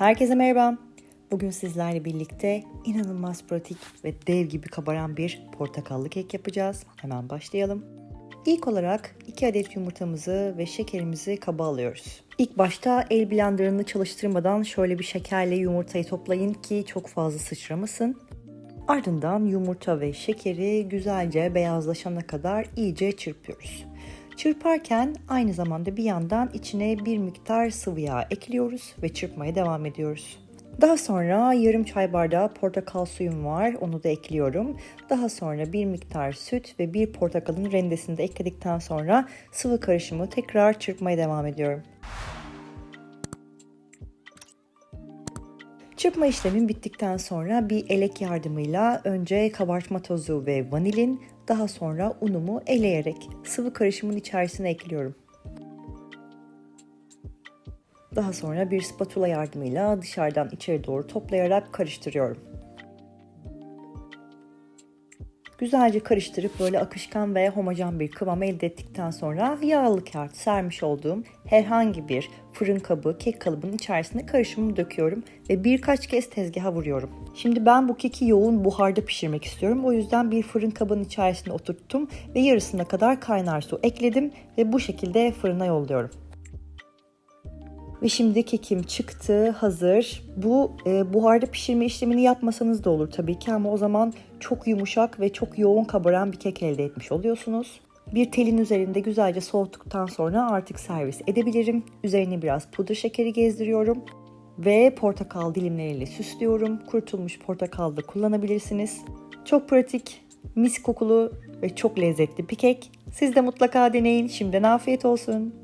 Herkese merhaba. Bugün sizlerle birlikte inanılmaz pratik ve dev gibi kabaran bir portakallı kek yapacağız. Hemen başlayalım. İlk olarak 2 adet yumurtamızı ve şekerimizi kaba alıyoruz. İlk başta el blenderını çalıştırmadan şöyle bir şekerle yumurtayı toplayın ki çok fazla sıçramasın. Ardından yumurta ve şekeri güzelce beyazlaşana kadar iyice çırpıyoruz. Çırparken aynı zamanda bir yandan içine bir miktar sıvı yağ ekliyoruz ve çırpmaya devam ediyoruz. Daha sonra yarım çay bardağı portakal suyum var. Onu da ekliyorum. Daha sonra bir miktar süt ve bir portakalın rendesini de ekledikten sonra sıvı karışımı tekrar çırpmaya devam ediyorum. Çırpma işlemim bittikten sonra bir elek yardımıyla önce kabartma tozu ve vanilin, daha sonra unumu eleyerek sıvı karışımın içerisine ekliyorum. Daha sonra bir spatula yardımıyla dışarıdan içeri doğru toplayarak karıştırıyorum. Güzelce karıştırıp böyle akışkan ve homojen bir kıvam elde ettikten sonra yağlı kağıt sermiş olduğum herhangi bir fırın kabı, kek kalıbının içerisine karışımımı döküyorum ve birkaç kez tezgaha vuruyorum. Şimdi ben bu keki yoğun buharda pişirmek istiyorum. O yüzden bir fırın kabının içerisine oturttum ve yarısına kadar kaynar su ekledim ve bu şekilde fırına yolluyorum. Ve şimdi kekim çıktı, hazır. Bu e, buharda pişirme işlemini yapmasanız da olur tabii ki ama o zaman çok yumuşak ve çok yoğun kabaran bir kek elde etmiş oluyorsunuz. Bir telin üzerinde güzelce soğuttuktan sonra artık servis edebilirim. Üzerine biraz pudra şekeri gezdiriyorum ve portakal dilimleriyle süslüyorum. Kurutulmuş portakal da kullanabilirsiniz. Çok pratik, mis kokulu ve çok lezzetli bir kek. Siz de mutlaka deneyin. Şimdiden afiyet olsun.